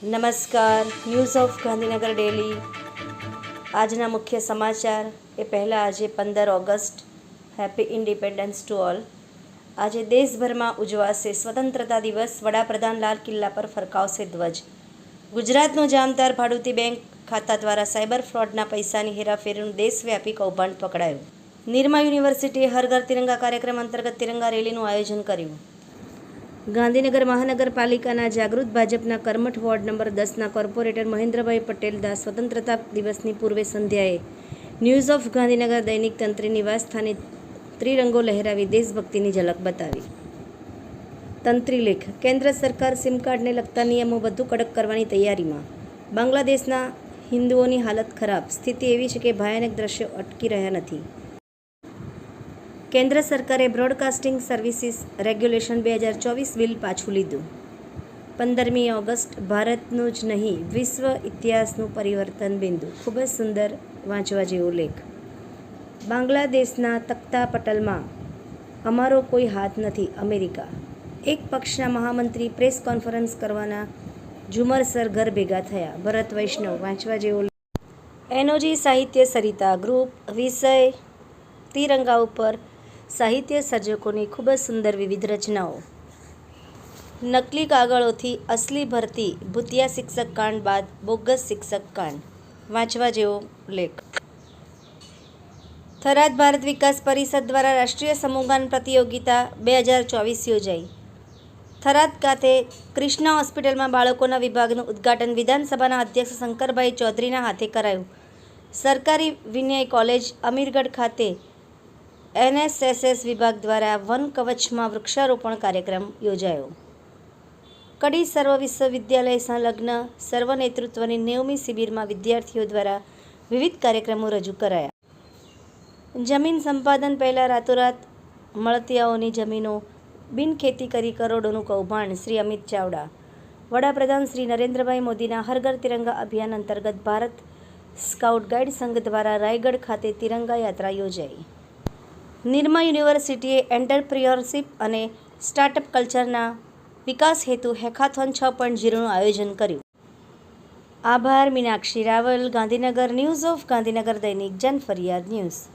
નમસ્કાર. News of Gandhinagar daily આજના મુખ્ય સમાચાર. એ પહેલાં આજે પંદર August. Happy independence to all આજે દેશભરમાં ઉજવાશે સ્વતંત્રતા દિવસ. વડાપ્રધાન લાલ કિલ્લા પર ફરકાવશે ધ્વજ. ગુજરાતનું જામતાર ભાડુતી બેંક ખાતા દ્વારા સાયબર ફ્રોડના પૈસાની હેરાફેરીનું દેશવ્યાપી કૌભાંડ પકડાયું. નિરમા યુનિવર્સિટીએ હર ઘર તિરંગા કાર્યક્રમ અંતર્ગત તિરંગા રેલીનું આયોજન કર્યું. ગાંધીનગર મહાનગરપાલિકાના જાગૃત ભાજપના કર્મઠ વોર્ડ નંબર દસના કોર્પોરેટર મહેન્દ્રભાઈ પટેલ દાસ સ્વતંત્રતા દિવસની પૂર્વે સંધ્યાએ ન્યૂઝ ઓફ ગાંધીનગર દૈનિક તંત્રી નિવાસ સ્થાને ત્રિરંગો લહેરાવી દેશભક્તિની ઝલક બતાવી. તંત્રી લેખ, કેન્દ્ર સરકાર સિમ કાર્ડને લગતા નિયમો વધુ કડક કરવાની તૈયારીમાં. બાંગ્લાદેશના હિન્દુઓની હાલત ખરાબ. સ્થિતિ એવી છે કે ભયાનક દ્રશ્યો અટકી રહ્યા નથી. કેન્દ્ર સરકારે બ્રોડકાસ્ટિંગ સર્વિસીસ રેગ્યુલેશન બે હજાર ચોવીસ બિલ પાછું લીધું. પંદરમી ઓગસ્ટ ભારતનું જ નહીં, વિશ્વ ઇતિહાસનું પરિવર્તન બિંદુ. ખૂબ જ સુંદર વાંચવા જેવો લેખ. બાંગ્લાદેશના તખ્તા પટલમાં, અમારો કોઈ હાથ નથી, અમેરિકા. એક પક્ષના મહામંત્રી પ્રેસ કોન્ફરન્સ કરવાના ઝુમરસર ઘર ભેગા થયા. ભરત વૈષ્ણવ વાંચવા જેવો એનોજી સાહિત્ય સરિતા ગ્રુપ, વિષય, તિરંગા ઉપર સાહિત્ય સર્જકોની ખૂબ જ સુંદર વિવિધ રચનાઓ. નકલી કાગળોથી અસલી ભરતી ભૂતિયા શિક્ષક કાંડ બાદ બોગસ શિક્ષક કાંડ. વાંચવા જેવો લેખ. થરાદ ભારત વિકાસ પરિષદ દ્વારા રાષ્ટ્રીય સમૂહગાન પ્રતિયોગિતા બે હજાર ચોવીસ યોજાઈ. થરાદ ખાતે કૃષ્ણા હોસ્પિટલમાં બાળકોના વિભાગનું ઉદ્ઘાટન વિધાનસભાના અધ્યક્ષ શંકરભાઈ ચૌધરીના હાથે કરાયું. સરકારી વિનય કોલેજ અમીરગઢ ખાતે એનએસએસએસ વિભાગ દ્વારા વન કવચમાં વૃક્ષારોપણ કાર્યક્રમ યોજાયો. કડી સર્વ વિશ્વવિદ્યાલય સંલગ્ન સર્વ નેતૃત્વની નેવમી શિબિરમાં વિદ્યાર્થીઓ દ્વારા વિવિધ કાર્યક્રમો રજૂ કરાયા. જમીન સંપાદન પહેલાં રાતોરાત મળતિયાઓની જમીનો બિનખેતી કરી કરોડોનું કૌભાંડ, શ્રી અમિત ચાવડા. વડાપ્રધાન શ્રી નરેન્દ્રભાઈ મોદીના હરઘર તિરંગા અભિયાન અંતર્ગત ભારત સ્કાઉટ ગાઈડ સંઘ દ્વારા રાયગઢ ખાતે તિરંગા યાત્રા યોજાઈ. નિરમા યુનિવર્સિટીએ એન્ટરપ્રિયરશિપ અને સ્ટાર્ટઅપ કલ્ચરના વિકાસ હેતુ હેકાથોન છ પોઈન્ટ ઝીરોનું આયોજન કર્યું. આભાર, મીનાક્ષી રાવલ, ગાંધીનગર ન્યૂઝ ઓફ ગાંધીનગર દૈનિક જન ફરિયાદ ન્યૂઝ.